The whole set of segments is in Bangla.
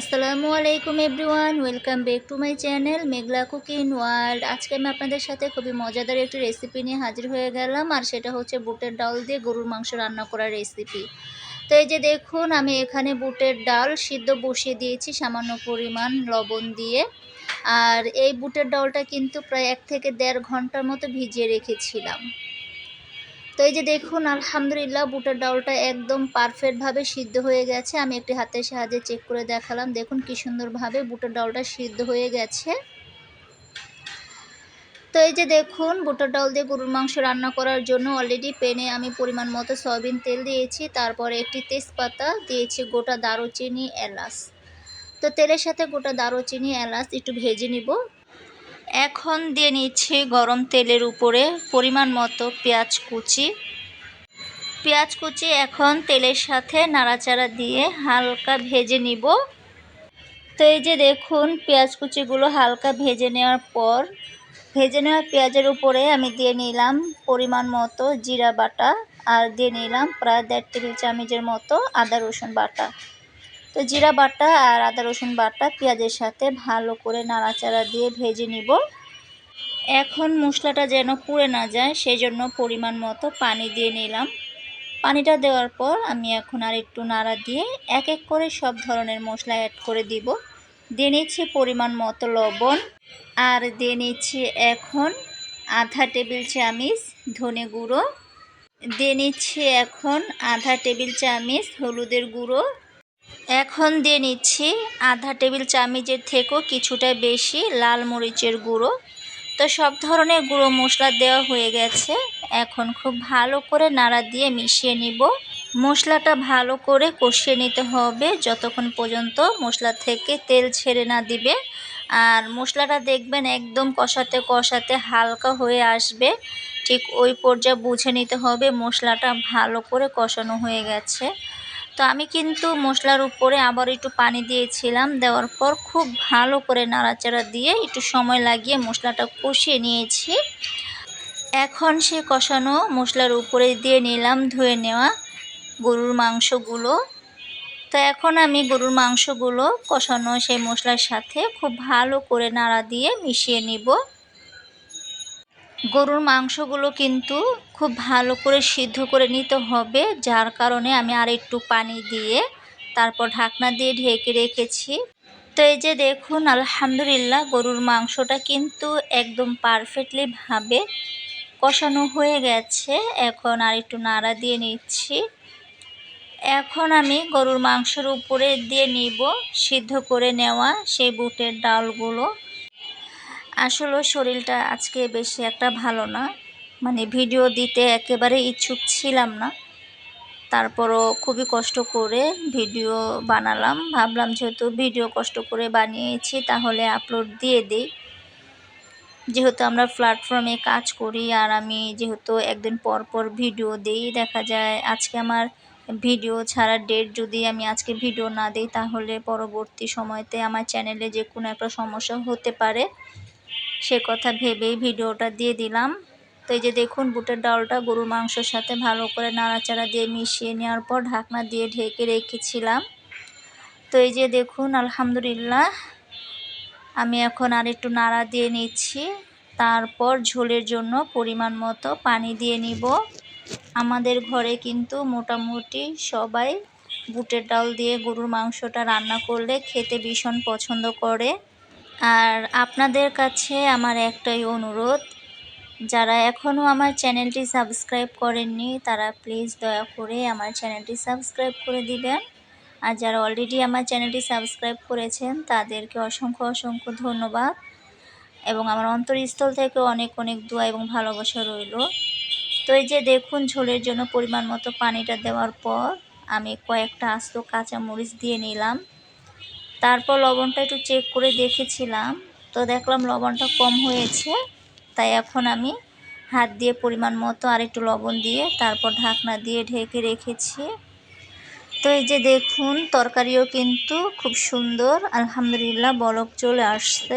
আসসালামু আলাইকুম everyone, welcome back to my channel Meghla cooking world. আজকে আমি আপনাদের সাথে খুবই মজাদার একটি রেসিপি নিয়ে হাজির হয়ে গেলাম, আর সেটা হচ্ছে বুটের ডাল দিয়ে গরুর মাংস রান্না করার রেসিপি তো এই যে দেখুন, আমি এখানে বুটের ডাল সিদ্ধ বসিয়ে দিয়েছি সামান্য পরিমাণ লবণ দিয়ে। আর এই বুটের ডালটা কিন্তু প্রায় এক থেকে দেড় ঘণ্টার মতো ভিজিয়ে রেখেছিলাম। তো এই যে দেখুন, আলহামদুলিল্লাহ বুটের ডালটা একদম পারফেক্টভাবে সিদ্ধ হয়ে গেছে। আমি একটি হাতের সাহায্যে চেক করে দেখালাম। দেখুন কি সুন্দরভাবে বুটের ডালটা সিদ্ধ হয়ে গেছে। তো এই যে দেখুন, বুটের ডাল দিয়ে গরুর মাংস রান্না করার জন্য অলরেডি পেনে আমি পরিমাণ মতো সয়াবিন তেল দিয়েছি। তারপরে একটি তেজপাতা দিয়েছি গোটা দারুচিনি এলাচ। তো তেলের সাথে গোটা দারুচিনি এলাচ একটু ভেজে নিব। এখন দিয়ে নিচ্ছি গরম তেলের উপরে পরিমাণ মতো পেঁয়াজ কুচি। পেঁয়াজ কুচি এখন তেলের সাথে নাড়াচাড়া দিয়ে হালকা ভেজে নিব। তো এই যে দেখুন, পেঁয়াজ কুচিগুলো হালকা ভেজে নেওয়ার পর, ভেজে নেওয়া পেঁয়াজের উপরে আমি দিয়ে নিলাম পরিমাণ মতো জিরা বাটা আর দিয়ে নিলাম প্রায় দেড় টেবিল চামচের মতো আদা রসুন বাটা। তো জিরা বাটা আর আদা রসুন বাটা পেঁয়াজের সাথে ভালো করে নাড়াচাড়া দিয়ে ভেজে নিব। এখন মশলাটা যেন পুড়ে না যায় সেই জন্য পরিমাণ মতো পানি দিয়ে নিলাম। পানিটা দেওয়ার পর আমি এখন আর একটু নাড়া দিয়ে এক এক করে সব ধরনের মশলা অ্যাড করে দিব। দিয়ে নিচ্ছি পরিমাণ মতো লবণ আর দিয়ে নিচ্ছি এখন আধা টেবিল চামিচ ধনে গুঁড়ো। দিয়ে নিচ্ছি এখন আধা টেবিল চামিচ হলুদের গুঁড়ো এখন দিয়ে নিচ্ছি আধা টেবিল চামিচের থেকেও কিছুটা বেশি লাল মরিচের গুঁড়ো। তো সব ধরনের গুঁড়ো মশলা দেওয়া হয়ে গেছে। এখন খুব ভালো করে নাড়া দিয়ে মিশিয়ে নিব। মশলাটা ভালো করে কষিয়ে নিতে হবে। যতক্ষণ পর্যন্ত মশলা থেকে তেল ছেড়ে না দিবে। আর মশলাটা দেখবেন একদম কষাতে কষাতে হালকা হয়ে আসবে। ঠিক ওই পর্যায়ে বুঝে নিতে হবে মশলাটা ভালো করে কষানো হয়ে গেছে। তো আমি কিন্তু মশলার উপরে আবার একটু পানি দিয়েছিলাম, দেওয়ার পর খুব ভালো করে নাড়াচাড়া দিয়ে একটু সময় লাগিয়ে মশলাটা কষিয়ে নিয়েছি। এখন সে কষানো মশলার উপরে দিয়ে নিলাম ধুয়ে নেওয়া গরুর মাংসগুলো। তো এখন আমি গরুর মাংসগুলো কষানো সেই মশলার সাথে খুব ভালো করে নাড়া দিয়ে মিশিয়ে নিব। গরুর মাংসগুলো কিন্তু খুব ভালো করে সিদ্ধ করে নিতে হবে, যার কারণে আমি আর একটু পানি দিয়ে তারপর ঢাকনা দিয়ে ঢেকে রেখেছি। তো এই যে দেখুন, আলহামদুলিল্লাহ গরুর মাংসটা কিন্তু একদম পারফেক্টলিভাবে কষানো হয়ে গেছে। এখন আর একটু নাড়া দিয়ে নিচ্ছি। এখন আমি গরুর মাংসের উপরে দিয়ে নিব, সিদ্ধ করে নেওয়া সেই বুটের ডালগুলো। আসলে শরীরটা আজকে বেশি একটা ভালো না। মানে ভিডিও দিতে একেবারে ইচ্ছুক ছিলাম না। তারপরও খুবই কষ্ট করে ভিডিও বানালাম। ভাবলাম যেহেতু ভিডিও কষ্ট করে বানিয়েছি, তাহলে আপলোড দিয়ে দিই। যেহেতু আমরা প্ল্যাটফর্মে কাজ করি আর আমি যেহেতু একদিন পর পর ভিডিও দিই, দেখা যায় আজকে আমার ভিডিও ছাড়ার ডেট যদি আমি আজকে ভিডিও না দিই, তাহলে পরবর্তী সময়তে আমার চ্যানেলে যে কোনো একটা সমস্যা হতে পারে। সে কথা ভেবেই ভিডিওটা দিয়ে দিলাম। তো এই যে দেখুন, বুটের ডালটা গরুর মাংসের সাথে ভালো করে নাড়াচাড়া দিয়ে মিশিয়ে নেওয়ার পর ঢাকনা দিয়ে ঢেকে রেখেছিলাম। তো এই যে দেখুন, আলহামদুলিল্লাহ, আমি এখন আর একটু নাড়া দিয়ে নিচ্ছি। তারপর ঝোলের জন্য পরিমাণ মতো পানি দিয়ে নিব। আমাদের ঘরে কিন্তু মোটামুটি সবাই বুটের ডাল দিয়ে গরুর মাংসটা রান্না করলে খেতে ভীষণ পছন্দ করে। আর আপনাদের কাছে আমার একটাই অনুরোধ, যারা এখনও আমার চ্যানেলটি সাবস্ক্রাইব করেননি, তারা প্লিজ দয়া করে আমার চ্যানেলটি সাবস্ক্রাইব করে দিবেন। আর যারা অলরেডি আমার চ্যানেলটি সাবস্ক্রাইব করেছেন, তাদেরকে অসংখ্য অসংখ্য ধন্যবাদ। এবং আমার অন্তরস্থল থেকে অনেক অনেক দোয়া এবং ভালোবাসা রইল। তো এই যে দেখুন, ঝোলের জন্য পরিমাণ মতো পানিটা দেওয়ার পর আমি কয়েকটা আস্ত কাঁচামরিচ দিয়ে নিলাম। তারপর লবণটা একটু চেক করে দেখেছিলাম। তো দেখলাম লবণটা কম হয়েছে, তাই এখন আমি হাত দিয়ে পরিমাণ মতো আর একটু লবণ দিয়ে তারপর ঢাকনা দিয়ে ঢেকে রেখেছি। তো এই যে দেখুন, তরকারিও কিন্তু খুব সুন্দর, আলহামদুলিল্লাহ বলক চলে আসছে।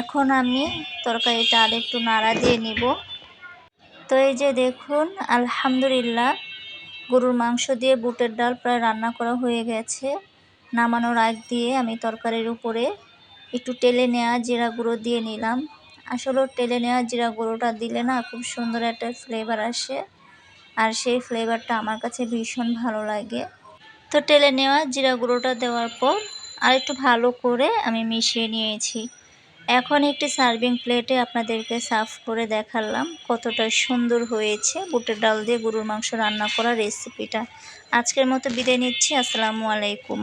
এখন আমি তরকারিটা আর একটু নাড়া দিয়ে নিব। তো এই যে দেখুন, আলহামদুলিল্লাহ গরুর মাংস দিয়ে বুটের ডাল প্রায় রান্না করা হয়ে গেছে। নামানোর আগ দিয়ে আমি তরকারির উপরে একটু টেলে নেওয়া জিরা গুঁড়ো দিয়ে নিলাম। আসলে টেলে নেওয়া জিরা গুঁড়োটা দিলে না খুব সুন্দর একটা ফ্লেভার আসে আর সেই ফ্লেভারটা আমার কাছে ভীষণ ভালো লাগে। তো টেলে নেওয়া জিরা গুঁড়োটা দেওয়ার পর আর একটু ভালো করে আমি মিশিয়ে নিয়েছি। এখন একটি সার্ভিং প্লেটে আপনাদেরকে সার্ভ করে দেখালাম কতটা সুন্দর হয়েছে বুটের ডাল দিয়ে গরুর মাংস রান্না করা রেসিপিটা আজকের মতো বিদায় নিচ্ছি, আসসালামু আলাইকুম।